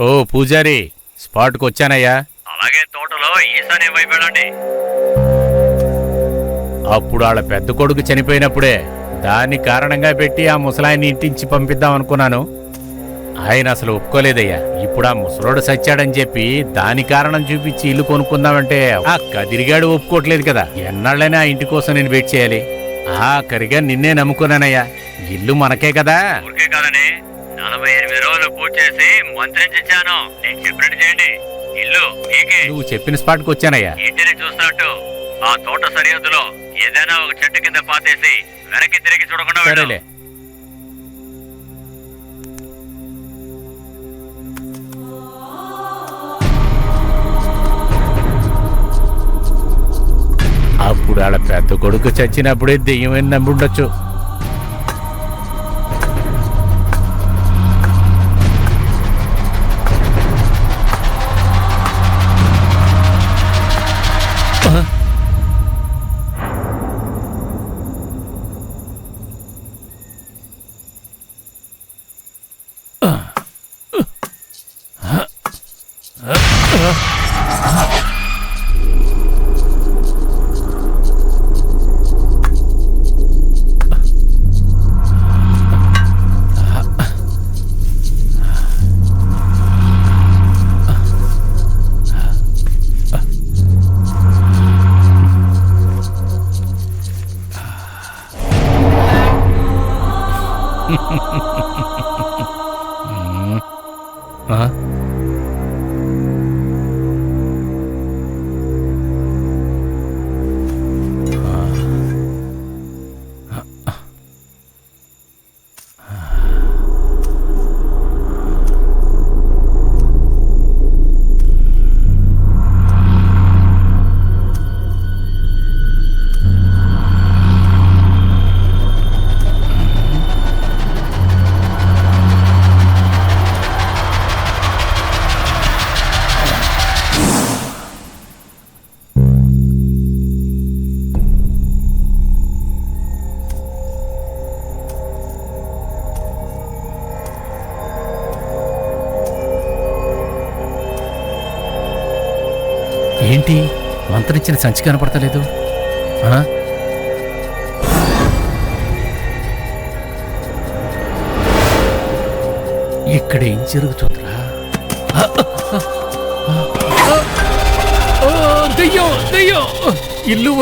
ఓ పూజారి స్పాట్కి వచ్చానయ్యా. అలాగే తోటలో ఈశాన్య వైపు వెళ్ళండి. అప్పుడు వాళ్ళ పెద్ద కొడుకు చనిపోయినప్పుడే దాన్ని కారణంగా పెట్టి ఆ ముసలాయన్ని ఇంటించి పంపిద్దాం అనుకున్నాను. ఆయన అసలు ఒప్పుకోలేదయ్యా. ఇప్పుడు ఆ ముసలోడు సచ్చాడని చెప్పి దాని కారణం చూపించి ఇల్లు కొనుక్కుందామంటే ఆ కదిరిగాడు ఒప్పుకోవట్లేదు కదా. ఎన్నాళ్ళైనా ఆ ఇంటి కోసం నేను వెయిట్ చేయాలి. ఆ కరిగా నిన్నే నమ్ముకున్నానయ్యా. ఇల్లు మనకే కదా. ఊరికే కాదని. నలభై ఎనిమిది రోజులు పూర్తి చేసి మంత్రించాను. నేను చెప్పినట్టు చేయండి. ఇల్లు మీకే. నువ్వు చెప్పిన స్పాట్కి వచ్చానయ్యా. ఇంటిని చూసినట్టు ఆ తోట సరిహద్దులో ఏదైనా ఒక చెట్టు కింద పాతేసి వెనక్కి తిరిగి చూడకుండా వెళ్ళు. సరేలే. అప్పుడు వాళ్ళ పెద్ద కొడుకు చచ్చినప్పుడే దెయ్యమని నమ్ముండొచ్చు. ఆ? ఏంటి? మంత్రించిన సంచి కనపడతలేదు. ఆ? ఇక్కడ ఏం జరుగుతుందిరా? దెయ్యం దెయ్యం! ఇల్లు